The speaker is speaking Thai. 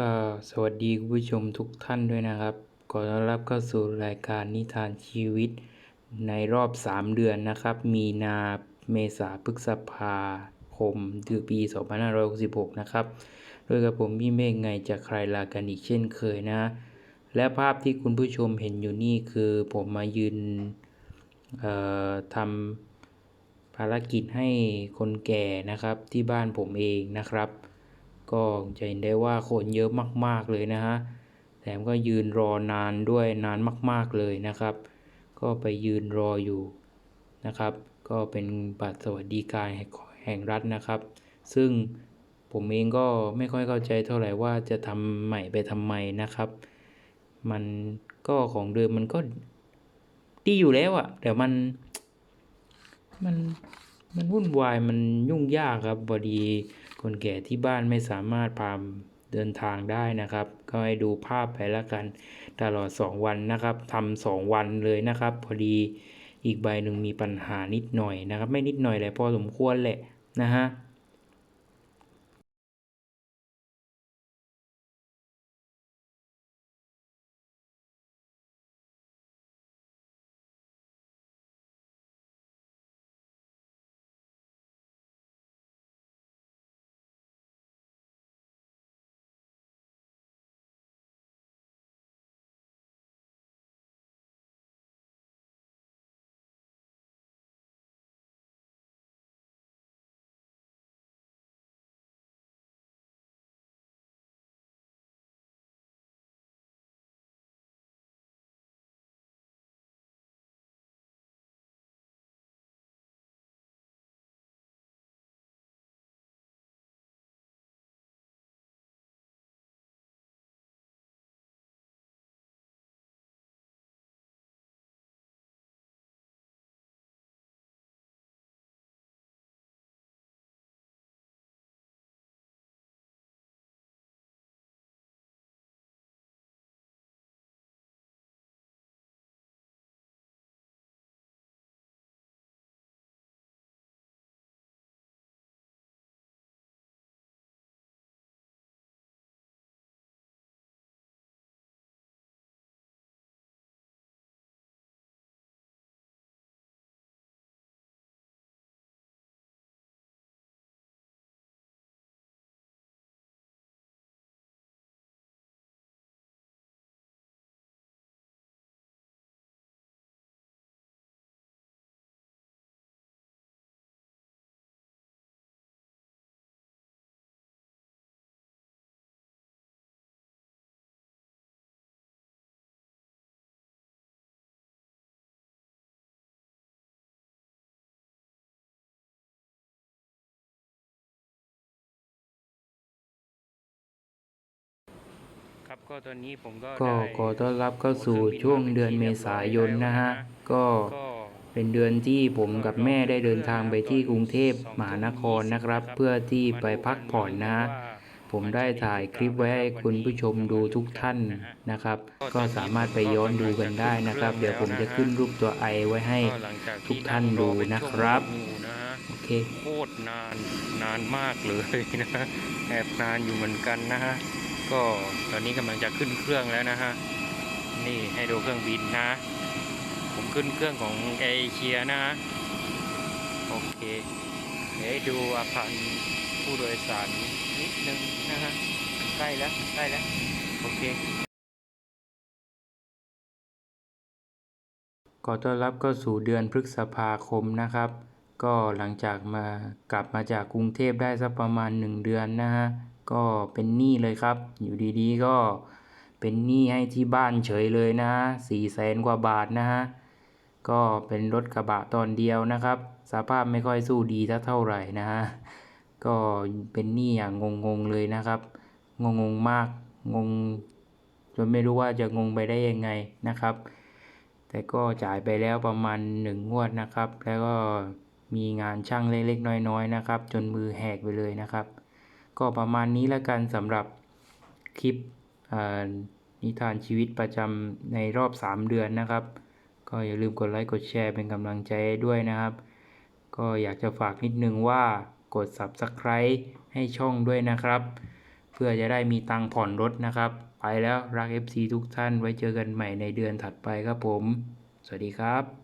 ก็สวัสดีคุณผู้ชมทุกท่านด้วยนะครับขอต้อนรับเข้าสู่รายการนิทานชีวิต ในรอบ 3 เดือนนะครับ มีนาเมษาพฤษภาคมคือปี 2566 นะครับโดยกับผมพี่เมฆไงจากใครลากันอีกเช่นเคยนะ และภาพที่คุณผู้ชมเห็นอยู่นี่คือผมมายืนทำภารกิจให้คนแก่นะครับที่บ้านผมเองนะครับ ก็จะเห็นได้ว่าคนเยอะมาก ๆเลยนะฮะแถมก็ยืนรอนานด้วยนานมาก ๆเลยนะครับ ก็ไปยืนรออยู่นะครับ ก็เป็นบัตรสวัสดิการแห่งรัฐนะครับ ซึ่งผมเองก็ไม่ค่อยเข้าใจเท่าไหร่ว่าจะทำใหม่ไปทำไมนะครับ มันก็ของเดิมมันก็ดีอยู่แล้วอะแต่มันมันมันวุ่นวายมันยุ่งยากครับพอดี คนแก่ที่บ้านไม่สามารถพาเดินทางได้นะครับ ก็ให้ดูภาพไปแล้วกัน ตลอด 2 วันนะครับทำสองวันเลยนะครับ พอดีอีกใบหนึ่งมีปัญหานิดหน่อยนะครับ ไม่นิดหน่อยเลยพอสมควรแหละนะฮะ ครับก็ตอนนี้ผมก็ก็ขอต้อนรับเข้าสู่ช่วงเดือนเมษายนนะฮะก็เป็นเดือนที่ผมกับแม่ได้เดินทางไปที่กรุงเทพมหานครนะครับ เพื่อที่ไปพักผ่อนนะฮะผมได้ถ่ายคลิปไว้ให้คุณผู้ชมดูทุกท่านนะครับ ก็สามารถไปย้อนดูกันได้นะครับ เดี๋ยวผมจะขึ้นรูปตัวไอไว้ให้ทุกท่านดูนะครับโอเคโคตรนานนานมากเลยนะฮะแอบนานอยู่เหมือนกันนะฮะ ก็ตอนนี้กำลังจะขึ้นเครื่องแล้วนะฮะ นี่ให้ดูเครื่องบินนะ ผมขึ้นเครื่องของเอเชียนะฮะ โอเค เดี๋ยวดูอาคารผู้โดยสารนิดนึงนะฮะ ใกล้แล้ว ใกล้แล้ว โอเคขอต้อนรับเข้าสู่เดือนพฤษภาคมนะครับ ก็หลังจากมากลับมาจากกรุงเทพได้สักประมาณหนึ่งเดือนนะฮะ ก็เป็นหนี้เลยครับ อยู่ดีๆ ก็เป็นหนี้ให้ที่บ้านเฉยเลยนะฮะสี่แสนกว่าบาทนะฮะ ก็เป็นรถกระบะตอนเดียวนะครับ สภาพไม่ค่อยสู้ดีสักเท่าไหร่นะฮะ ก็เป็นหนี้อย่างงงๆเลยนะครับ งงๆมาก งงจนไม่รู้ว่าจะงงไปได้ยังไงนะครับ แต่ก็จ่ายไปแล้วประมาณหนึ่งงวดนะครับ แล้วก็มีงานช่างเล็กๆน้อยๆนะครับ จนมือแหกไปเลยนะครับ ก็ประมาณนี้แล้วกันสำหรับคลิปนิทานชีวิตประจำในรอบ 3 เดือนนะครับ ก็อย่าลืมกดไลค์กดแชร์เป็นกำลังใจด้วยนะครับ ก็อยากจะฝากนิดนึงว่ากด Subscribe ให้ช่องด้วยนะครับ เพื่อจะได้มีตังผ่อนรถนะครับ ไปแล้วรัก FC ทุกท่านไว้เจอกันใหม่ในเดือนถัดไปครับผม สวัสดีครับ